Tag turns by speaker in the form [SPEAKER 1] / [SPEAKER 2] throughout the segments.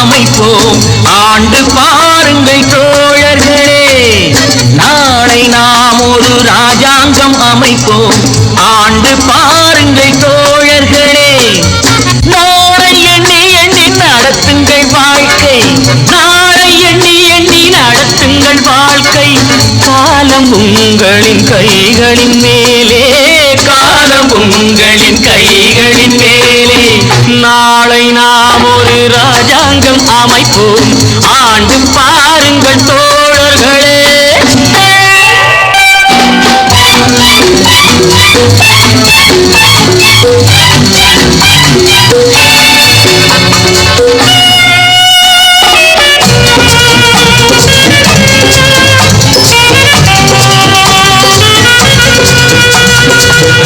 [SPEAKER 1] அமைப்போம். ஆண்டு பாருங்கள் தோழர்களே நாளை நாம் ஒரு ராஜாங்கம் அமைப்போம். ஆண்டு பாருங்கள் தோழர்களே நாளை எண்ணி எண்ணி நடத்துங்கள் வாழ்க்கை. நாளை எண்ணி எண்ணி நடத்துங்கள் வாழ்க்கை. காலம் உங்களின் கைகளின் மேலே. சங்கம் அமைப்போம். ஆண்டு பாருங்கள் தோழர்களே.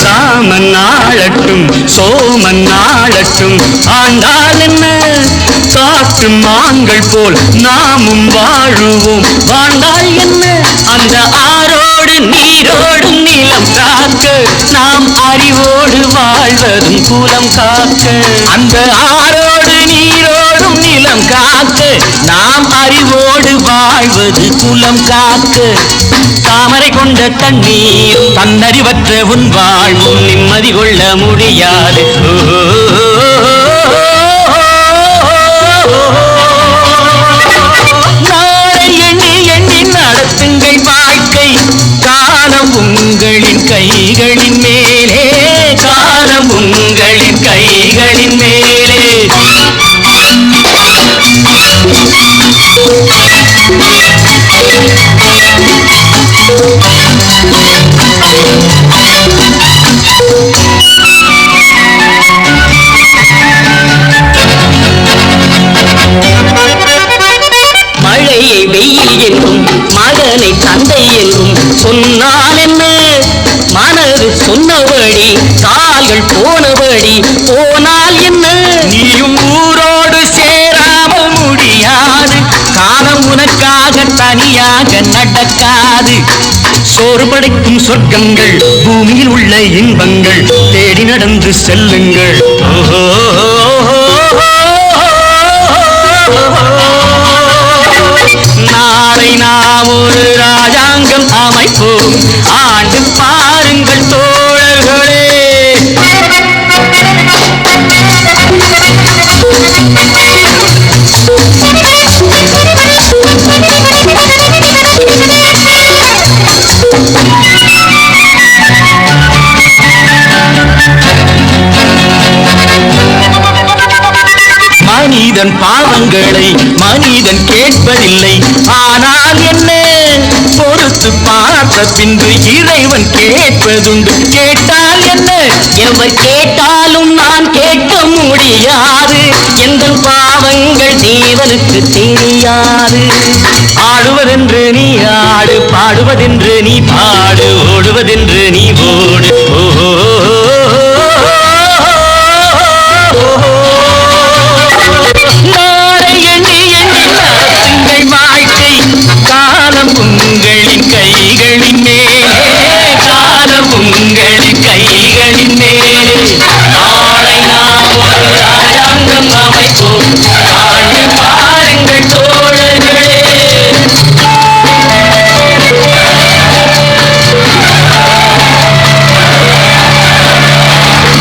[SPEAKER 1] ராமன் நாளட்டும் சோமன் நாளட்டும் ஆண்டால் என்ன? காட்டு மான்கள் போல் நாமும் வாழுவோம். வாழ்ந்தால் என்ன? அந்த ஆரோடு நீரோடு நிலம் காக்க நாம் அறிவோடு வாழ்வதும் குலம் காக்க. அந்த ஆரோடு நீரோடும் நிலம் காக்க நாம் அறிவோடு வாழ்வது குலம் காக்க. தாமரை கொண்ட தண்ணீர் தன்னறிவற்ற உன் வாழ்வும் நிம்மதி கொள்ள முடியாது. நாளை உங்களின் கைகளின் சொன்னபடி கால்கள் போனபடி போனால் என்ன? நீயும் ஊரோடு சேராமல் முடியாது. காலம் உனக்காக தனியாக நடக்காது. சோறு படைக்கும் சொர்க்கங்கள் பூமியில் உள்ள இன்பங்கள் தேடி நடந்து செல்லுங்கள். ஓஹோ நாளை நாம் ஒரு ராஜாங்கம் அமைப்போம். ஆ மனிதன் பாவங்களை மனிதன் கேட்பதில்லை. ஆனால் என்ன பொறுத்து பார்த்த பின்பு இறைவன் கேட்பதுண்டு. கேட்டால் என்ன? எவர் கேட்டாலும் நான் கேட்க முடியாது. எந்த பாவங்கள் தேவனுக்கு தெரியாது. ஆடுவதென்று நீ ஆடு பாடுவதென்று நீ பாடு ஓடுவதென்று நீ ஓடு. ஓ Yeah.